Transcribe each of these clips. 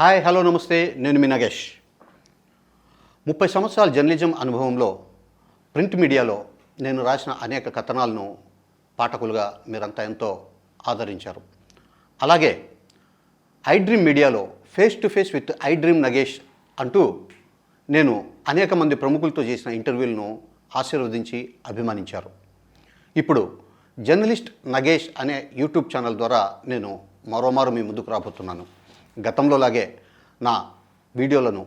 Hi hello నమస్తే. నేను మీ నగేష్. ముప్పై సంవత్సరాల జర్నలిజం అనుభవంలో ప్రింట్ మీడియాలో నేను రాసిన అనేక కథనాలను పాఠకులుగా మీరంతా ఎంతో ఆదరించారు. అలాగే ఐ డ్రీమ్ మీడియాలో face to face with I dream Nagesh అంటూ నేను అనేక మంది ప్రముఖులతో చేసిన ఇంటర్వ్యూలను ఆశీర్వదించి అభిమానించారు. ఇప్పుడు జర్నలిస్ట్ నగేష్ అనే యూట్యూబ్ ఛానల్ ద్వారా నేను మరోమారు మీ ముందుకు రాబోతున్నాను. గతంలో లాగే నా వీడియోలను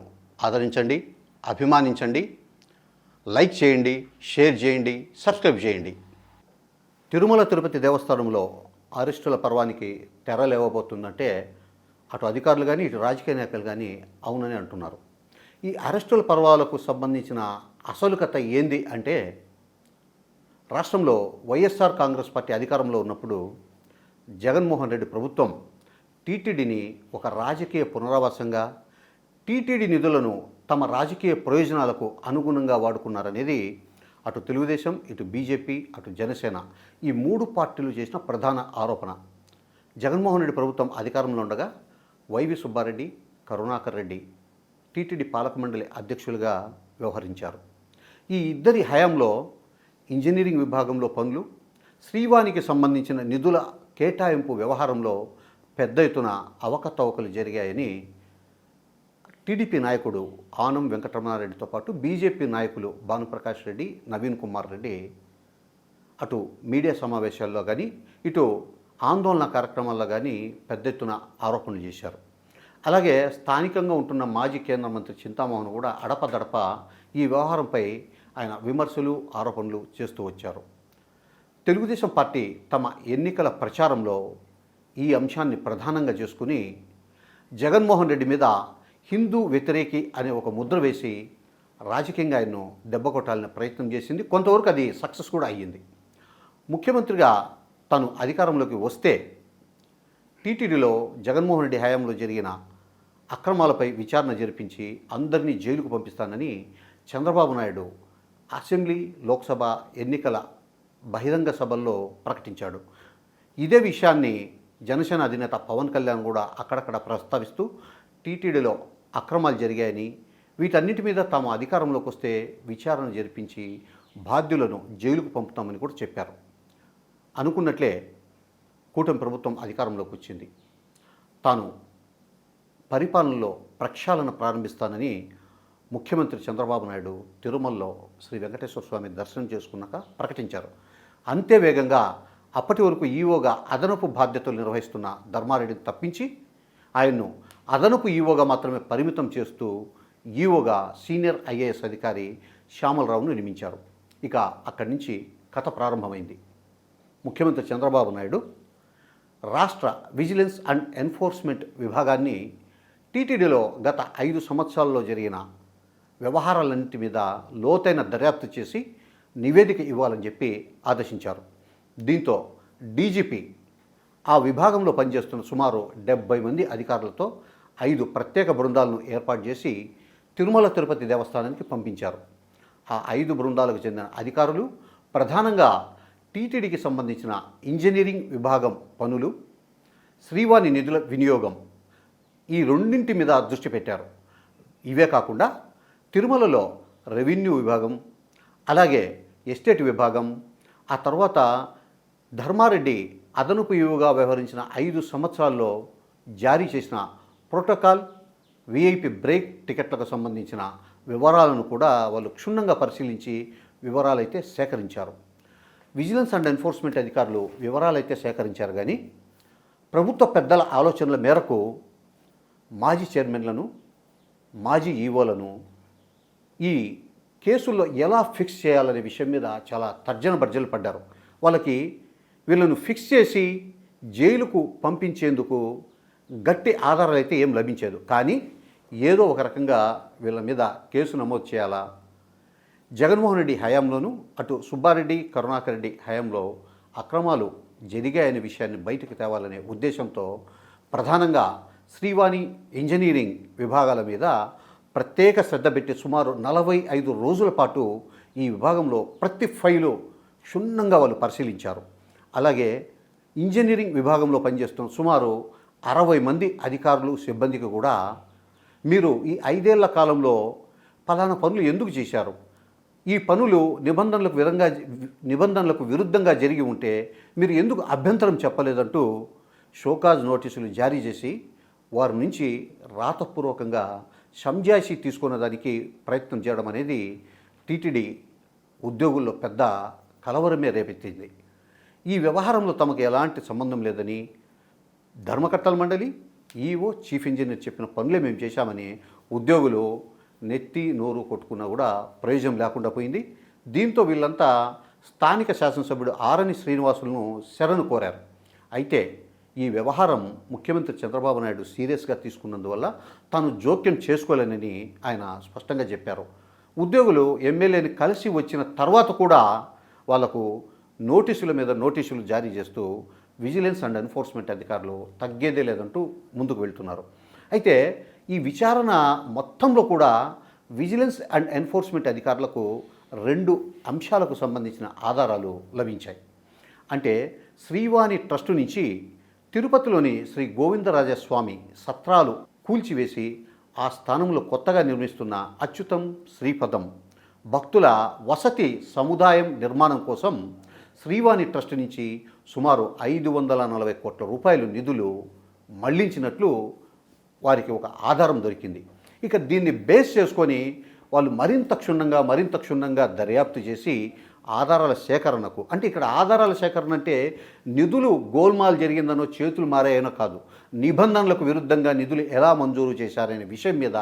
ఆదరించండి అభిమానించండి లైక్ చేయండి షేర్ చేయండి సబ్స్క్రైబ్ చేయండి. తిరుమల తిరుపతి దేవస్థానంలో అరెస్టుల పర్వానికి తెర లేవబోతుందంటే అటు అధికారులు కానీ ఇటు రాజకీయ నేతలు కానీ అవునని అంటున్నారు. ఈ అరెస్టుల పర్వాలకు సంబంధించిన అసలు కథ ఏంది అంటే రాష్ట్రంలో వైఎస్ఆర్ కాంగ్రెస్ పార్టీ అధికారంలో ఉన్నప్పుడు జగన్మోహన్ రెడ్డి ప్రభుత్వం టీటీడీని ఒక రాజకీయ పునరావాసంగా టీటీడీ నిధులను తమ రాజకీయ ప్రయోజనాలకు అనుగుణంగా వాడుకున్నారనేది అటు తెలుగుదేశం ఇటు బీజేపీ అటు జనసేన ఈ మూడు పార్టీలు చేసిన ప్రధాన ఆరోపణ. జగన్మోహన్ రెడ్డి ప్రభుత్వం అధికారంలో ఉండగా Y V Subbareddy Karunakar Reddy TTD పాలక మండలి అధ్యక్షులుగా వ్యవహరించారు. ఈ ఇద్దరి హయాంలో ఇంజనీరింగ్ విభాగంలో పనులు శ్రీవానికి సంబంధించిన నిధుల కేటాయింపు వ్యవహారంలో పెద్ద ఎత్తున అవకతవకలు జరిగాయని టీడీపీ నాయకుడు ఆనం వెంకటరమణారెడ్డితో పాటు బీజేపీ నాయకులు భానుప్రకాష్ రెడ్డి నవీన్ కుమార్ రెడ్డి అటు మీడియా సమావేశాల్లో కానీ ఇటు ఆందోళన కార్యక్రమాల్లో కానీ పెద్ద ఎత్తున ఆరోపణలు చేశారు. అలాగే స్థానికంగా ఉంటున్న మాజీ కేంద్ర మంత్రి చింతామోహన్ కూడా అడపదడప ఈ వ్యవహారంపై ఆయన విమర్శలు ఆరోపణలు చేస్తూ వచ్చారు. తెలుగుదేశం పార్టీ తమ ఎన్నికల ప్రచారంలో ఈ అంశాన్ని ప్రధానంగా చేసుకుని జగన్మోహన్ రెడ్డి మీద హిందూ వ్యతిరేకి అనే ఒక ముద్ర వేసి రాజకీయంగా ఆయన్ను దెబ్బ కొట్టాలని ప్రయత్నం చేసింది. కొంతవరకు అది సక్సెస్ కూడా అయ్యింది. ముఖ్యమంత్రిగా తను అధికారంలోకి వస్తే టీటీడీలో జగన్మోహన్ రెడ్డి హయాంలో జరిగిన అక్రమాలపై విచారణ జరిపించి అందరినీ జైలుకు పంపిస్తానని చంద్రబాబు నాయుడు అసెంబ్లీ లోక్సభ ఎన్నికల బహిరంగ సభల్లో ప్రకటించాడు. ఇదే విషయాన్ని జనసేన అధినేత పవన్ కళ్యాణ్ కూడా అక్కడక్కడ ప్రస్తావిస్తూ టీటీడీలో అక్రమాలు జరిగాయని వీటన్నిటి మీద తాము అధికారంలోకి వస్తే విచారణ జరిపించి బాధ్యులను జైలుకు పంపుతామని కూడా చెప్పారు. అనుకున్నట్లే కూటమి ప్రభుత్వం అధికారంలోకి వచ్చింది. తాను పరిపాలనలో ప్రక్షాళన ప్రారంభిస్తానని ముఖ్యమంత్రి చంద్రబాబు నాయుడు తిరుమలలో శ్రీ వెంకటేశ్వర స్వామి దర్శనం చేసుకున్నాక ప్రకటించారు. అంతే వేగంగా అప్పటి వరకు ఈవోగా అదనపు బాధ్యతలు నిర్వహిస్తున్న ధర్మారెడ్డిని తప్పించి ఆయన్ను అదనపు ఈవోగా మాత్రమే పరిమితం చేస్తూ ఈవోగా సీనియర్ ఐఏఎస్ అధికారి శ్యామలరావును నియమించారు. ఇక అక్కడి నుంచి కథ ప్రారంభమైంది. ముఖ్యమంత్రి చంద్రబాబు నాయుడు రాష్ట్ర విజిలెన్స్ అండ్ ఎన్ఫోర్స్మెంట్ విభాగాన్ని టీటీడీలో గత ఐదు సంవత్సరాల్లో జరిగిన వ్యవహారాలన్నింటి మీద లోతైన దర్యాప్తు చేసి నివేదిక ఇవ్వాలని చెప్పి ఆదేశించారు. దీంతో డీజీపీ ఆ విభాగంలో పనిచేస్తున్న సుమారు డెబ్బై మంది అధికారులతో ఐదు ప్రత్యేక బృందాలను ఏర్పాటు చేసి తిరుమల తిరుపతి దేవస్థానానికి పంపించారు. ఆ ఐదు బృందాలకు చెందిన అధికారులు ప్రధానంగా టీటీడీకి సంబంధించిన ఇంజనీరింగ్ విభాగం పనులు శ్రీవాణి నిధుల వినియోగం ఈ రెండింటి మీద దృష్టి పెట్టారు. ఇవే కాకుండా తిరుమలలో రెవెన్యూ విభాగం అలాగే ఎస్టేట్ విభాగం ఆ తర్వాత ధర్మారెడ్డి అదనపు యువగా వ్యవహరించిన ఐదు సంవత్సరాల్లో జారీ చేసిన ప్రోటోకాల్ విఐపి బ్రేక్ టికెట్లకు సంబంధించిన వివరాలను కూడా వాళ్ళు క్షుణ్ణంగా పరిశీలించి వివరాలైతే సేకరించారు. విజిలెన్స్ అండ్ ఎన్ఫోర్స్మెంట్ అధికారులు వివరాలైతే సేకరించారు కానీ ప్రభుత్వ పెద్దల ఆలోచనల మేరకు మాజీ చైర్మన్లను మాజీ ఈవోలను ఈ కేసుల్లో ఎలా ఫిక్స్ చేయాలనే విషయం మీద చాలా తర్జన భర్జలు పడ్డారు. వాళ్ళకి వీళ్ళను ఫిక్స్ చేసి జైలుకు పంపించేందుకు గట్టి ఆధారాలు అయితే ఏం లభించేదు కానీ ఏదో ఒక రకంగా వీళ్ళ మీద కేసు నమోదు చేయాలా? జగన్మోహన్ రెడ్డి హయాంలోనూ అటు సుబ్బారెడ్డి కరుణాకర్ రెడ్డి హయాంలో అక్రమాలు జరిగాయనే విషయాన్ని బయటకు తేవాలనే ఉద్దేశంతో ప్రధానంగా శ్రీవాణి ఇంజనీరింగ్ విభాగాల మీద ప్రత్యేక శ్రద్ధ పెట్టి సుమారు నలభై ఐదు రోజుల పాటు ఈ విభాగంలో ప్రతి ఫైలు క్షుణ్ణంగా వాళ్ళు పరిశీలించారు. అలాగే ఇంజనీరింగ్ విభాగంలో పనిచేస్తున్న సుమారు అరవై మంది అధికారులు సిబ్బందికి కూడా మీరు ఈ ఐదేళ్ళ కాలంలో పలానా పనులు ఎందుకు చేశారు? ఈ పనులు నిబంధనలకు విధంగా నిబంధనలకు విరుద్ధంగా జరిగి ఉంటే మీరు ఎందుకు అభ్యంతరం చెప్పలేదంటూ షోకాజ్ నోటీసులు జారీ చేసి వారి నుంచి రాతపూర్వకంగా సంజాయిషి తీసుకున్న దానికి ప్రయత్నం చేయడం అనేది టీటీడీ ఉద్యోగుల్లో పెద్ద కలవరమే రేపెత్తింది. ఈ వ్యవహారంలో తమకు ఎలాంటి సంబంధం లేదని ధర్మకర్తల మండలి ఈఓ చీఫ్ ఇంజనీర్ చెప్పిన పనులే మేము చేశామని ఉద్యోగులు నెత్తి నోరు కొట్టుకున్నా కూడా ప్రయోజనం లేకుండా పోయింది. దీంతో వీళ్ళంతా స్థానిక శాసనసభ్యుడు ఆరని శ్రీనివాసులను శరణు కోరారు. అయితే ఈ వ్యవహారం ముఖ్యమంత్రి చంద్రబాబు నాయుడు సీరియస్గా తీసుకున్నందువల్ల తాను జోక్యం చేసుకోలేనని ఆయన స్పష్టంగా చెప్పారు. ఉద్యోగులు ఎమ్మెల్యేని కలిసి వచ్చిన తర్వాత కూడా వాళ్ళకు నోటీసుల మీద నోటీసులు జారీ చేస్తూ విజిలెన్స్ అండ్ ఎన్ఫోర్స్మెంట్ అధికారులు తగ్గేదే లేదంటూ ముందుకు వెళ్తున్నారు. అయితే ఈ విచారణ మొత్తంలో కూడా విజిలెన్స్ అండ్ ఎన్ఫోర్స్మెంట్ అధికారులకు రెండు అంశాలకు సంబంధించిన ఆధారాలు లభించాయి. అంటే శ్రీవాణి ట్రస్టు నుంచి తిరుపతిలోని శ్రీ గోవిందరాజస్వామి సత్రాలు కూల్చివేసి ఆ స్థానంలో కొత్తగా నిర్మిస్తున్న అచ్యుతం శ్రీపదం భక్తుల వసతి సముదాయం నిర్మాణం కోసం శ్రీవాణి ట్రస్ట్ నుంచి సుమారు ఐదు వందల నలభై కోట్ల రూపాయలు నిధులు మళ్ళించినట్లు వారికి ఒక ఆధారం దొరికింది. ఇక దీన్ని బేస్ చేసుకొని వాళ్ళు మరింత క్షుణ్ణంగా మరింత క్షుణ్ణంగా దర్యాప్తు చేసి ఆధారాల సేకరణకు అంటే ఇక్కడ ఆధారాల సేకరణ అంటే నిధులు గోల్మాల్ జరిగిందనో చేతులు మారాయనో కాదు నిబంధనలకు విరుద్ధంగా నిధులు ఎలా మంజూరు చేశారనే విషయం మీద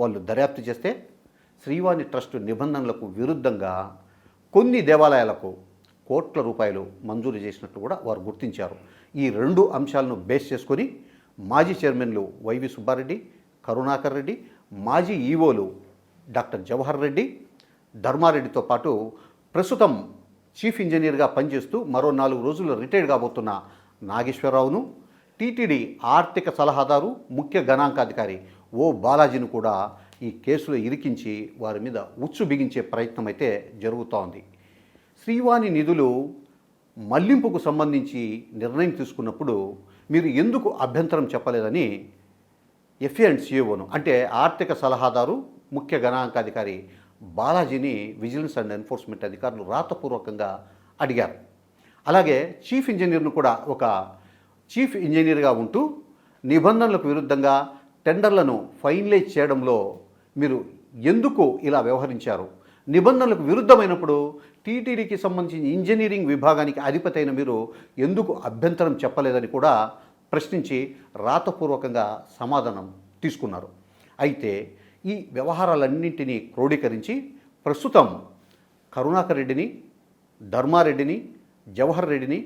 వాళ్ళు దర్యాప్తు చేస్తే శ్రీవాణి ట్రస్ట్ నిబంధనలకు విరుద్ధంగా కొన్ని దేవాలయాలకు కోట్ల రూపాయలు మంజూరు చేసినట్టు కూడా వారు గుర్తించారు. ఈ రెండు అంశాలను బేస్ చేసుకొని మాజీ చైర్మన్లు వైవి సుబ్బారెడ్డి కరుణాకర్ రెడ్డి మాజీ ఈవోలు డాక్టర్ జవహర్ రెడ్డి ధర్మారెడ్డితో పాటు ప్రస్తుతం చీఫ్ ఇంజనీర్గా పనిచేస్తూ మరో నాలుగు రోజులు రిటైర్డ్ కాబోతున్న నాగేశ్వరరావును టీటీడీ ఆర్థిక సలహాదారు ముఖ్య గణాంకాధికారి ఓ బాలాజీని కూడా ఈ కేసులో ఇరికించి వారి మీద ఉచ్చు బిగించే ప్రయత్నం అయితే జరుగుతోంది. శ్రీవాణి నిధులు మళ్ళింపుకు సంబంధించి నిర్ణయం తీసుకున్నప్పుడు మీరు ఎందుకు అభ్యంతరం చెప్పలేదని ఎఫ్ఏ అండ్ సిఓను అంటే ఆర్థిక సలహాదారు ముఖ్య గణాంకాధికారి బాలాజీని విజిలెన్స్ అండ్ ఎన్ఫోర్స్మెంట్ అధికారులు రాతపూర్వకంగా అడిగారు. అలాగే చీఫ్ ఇంజనీర్ను కూడా ఒక చీఫ్ ఇంజనీర్గా ఉంటూ నిబంధనలకు విరుద్ధంగా టెండర్లను ఫైనలైజ్ చేయడంలో మీరు ఎందుకు ఇలా వ్యవహరించారు? నిబంధనలకు విరుద్ధమైనప్పుడు టీటీడీకి సంబంధించిన ఇంజనీరింగ్ విభాగానికి అధిపతి అయిన మీరు ఎందుకు అభ్యంతరం చెప్పలేదని కూడా ప్రశ్నించి రాతపూర్వకంగా సమాధానం తీసుకున్నారు. అయితే ఈ వ్యవహారాలన్నింటినీ క్రోడీకరించి ప్రస్తుతం కరుణాకర్ రెడ్డిని ధర్మారెడ్డిని జవహర్ రెడ్డిని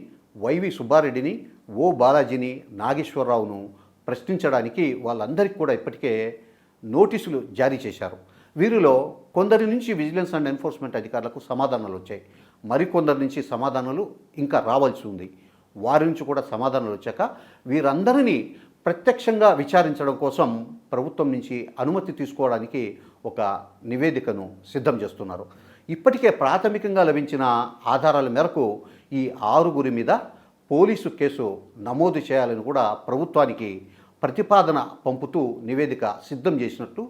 వైవి సుబ్బారెడ్డిని ఓ బాలాజీని నాగేశ్వరరావును ప్రశ్నించడానికి వాళ్ళందరికీ కూడా ఇప్పటికే నోటీసులు జారీ చేశారు. వీరిలో కొందరి నుంచి విజిలెన్స్ అండ్ ఎన్ఫోర్స్మెంట్ అధికారులకు సమాధానాలు వచ్చాయి. మరికొందరి నుంచి సమాధానాలు ఇంకా రావాల్సి ఉంది. వారి నుంచి కూడా సమాధానాలు వచ్చాక వీరందరినీ ప్రత్యక్షంగా విచారించడం కోసం ప్రభుత్వం నుంచి అనుమతి తీసుకోవడానికి ఒక నివేదికను సిద్ధం చేస్తున్నారు. ఇప్పటికే ప్రాథమికంగా లభించిన ఆధారాల మేరకు ఈ ఆరుగురి మీద పోలీసు కేసు నమోదు చేయాలని కూడా ప్రభుత్వానికి ప్రతిపాదన పంపుతూ నివేదిక సిద్ధం చేసినట్టు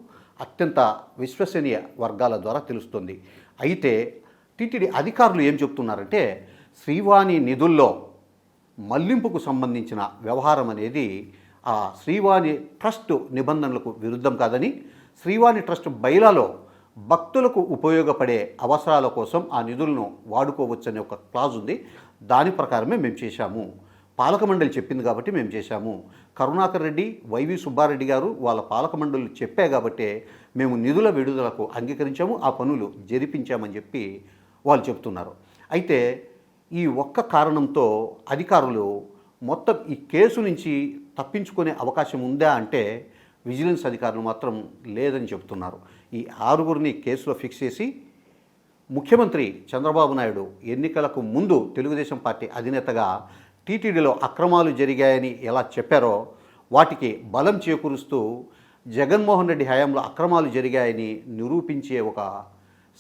అత్యంత విశ్వసనీయ వర్గాల ద్వారా తెలుస్తుంది. అయితే టీటీడీ అధికారులు ఏం చెప్తున్నారంటే శ్రీవాణి నిధుల్లో మళ్ళింపుకు సంబంధించిన వ్యవహారం అనేది ఆ శ్రీవాణి ట్రస్ట్ నిబంధనలకు విరుద్ధం కాదని శ్రీవాణి ట్రస్ట్ బైలాలో భక్తులకు ఉపయోగపడే అవసరాల కోసం ఆ నిధులను వాడుకోవచ్చనే ఒక క్లాజ్ ఉంది. దాని ప్రకారమే మేము చేశాము. పాలక మండలి చెప్పింది కాబట్టి మేము చేశాము. కరుణాకర్ రెడ్డి వైవి సుబ్బారెడ్డి గారు వాళ్ళ పాలక మండలి చెప్పే కాబట్టే మేము నిధుల విడుదలకు అంగీకరించాము ఆ పనులు జరిపించామని చెప్పి వాళ్ళు చెప్తున్నారు. అయితే ఈ ఒక్క కారణంతో అధికారులు మొత్తం ఈ కేసు నుంచి తప్పించుకునే అవకాశం ఉందా అంటే విజిలెన్స్ అధికారులు మాత్రం లేదని చెబుతున్నారు ఈ ఆరుగురిని కేసులో ఫిక్స్ చేసి ముఖ్యమంత్రి చంద్రబాబు నాయుడు ఎన్నికలకు ముందు తెలుగుదేశం పార్టీ అధినేతగా టీటీడీలో అక్రమాలు జరిగాయని ఎలా చెప్పారో వాటికి బలం చేకూరుస్తూ జగన్మోహన్ రెడ్డి హయాంలో అక్రమాలు జరిగాయని నిరూపించే ఒక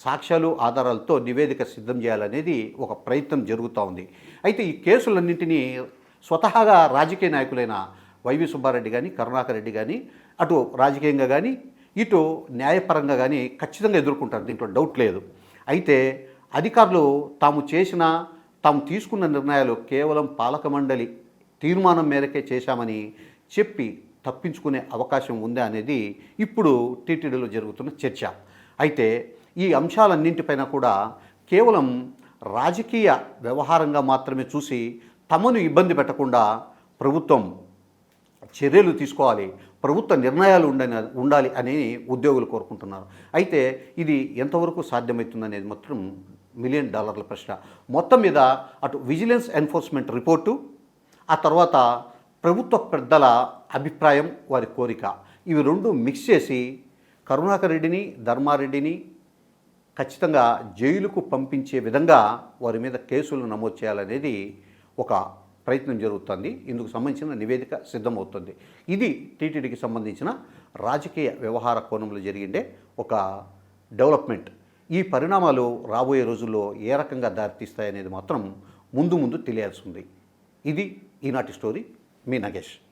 సాక్ష్యాలు ఆధారాలతో నివేదిక సిద్ధం చేయాలనేది ఒక ప్రయత్నం జరుగుతూ ఉంది. అయితే ఈ కేసులన్నింటినీ స్వతహాగా రాజకీయ నాయకులైన వైవి సుబ్బారెడ్డి కానీ కరుణాకర్ రెడ్డి కానీ అటు రాజకీయంగా కానీ ఇటు న్యాయపరంగా కానీ ఖచ్చితంగా ఎదుర్కొంటారు. దీంట్లో డౌట్ లేదు. అయితే అధికారులు తాము చేసిన తాము తీసుకున్న నిర్ణయాలు కేవలం పాలక మండలి తీర్మానం మేరకే చేశామని చెప్పి తప్పించుకునే అవకాశం ఉందా అనేది ఇప్పుడు టీటీడీలో జరుగుతున్న చర్చ. అయితే ఈ అంశాలన్నింటిపైన కూడా కేవలం రాజకీయ వ్యవహారంగా మాత్రమే చూసి తమను ఇబ్బంది పెట్టకుండా ప్రభుత్వం చర్యలు తీసుకోవాలి ప్రభుత్వ నిర్ణయాలు ఉండని ఉండాలి అని ఉద్యోగులు కోరుకుంటున్నారు. అయితే ఇది ఎంతవరకు సాధ్యమవుతుందనేది మాత్రం మిలియన్ డాలర్ల ప్రశ్న. మొత్తం మీద అటు విజిలెన్స్ ఎన్ఫోర్స్మెంట్ రిపోర్టు ఆ తర్వాత ప్రభుత్వ పెద్దల అభిప్రాయం వారి కోరిక. ఇవి రెండు మిక్స్ చేసి కరుణాకర్ రెడ్డిని ధర్మారెడ్డిని ఖచ్చితంగా జైలుకు పంపించే విధంగా వారి మీద కేసులు నమోదు చేయాలనేది ఒక ప్రయత్నం జరుగుతుంది. ఇందుకు సంబంధించిన నివేదిక సిద్ధమవుతుంది. ఇది టీటీడీకి సంబంధించిన రాజకీయ వ్యవహార కోణంలో జరిగిండే ఒక డెవలప్మెంట్ ఈ పరిణామాలు రాబోయే రోజుల్లో ఏ రకంగా దారితీస్తాయనేది మాత్రం ముందు ముందు తెలియాల్సి ఉంది. ఇది ఈనాటి స్టోరీ. మీ నగేష్.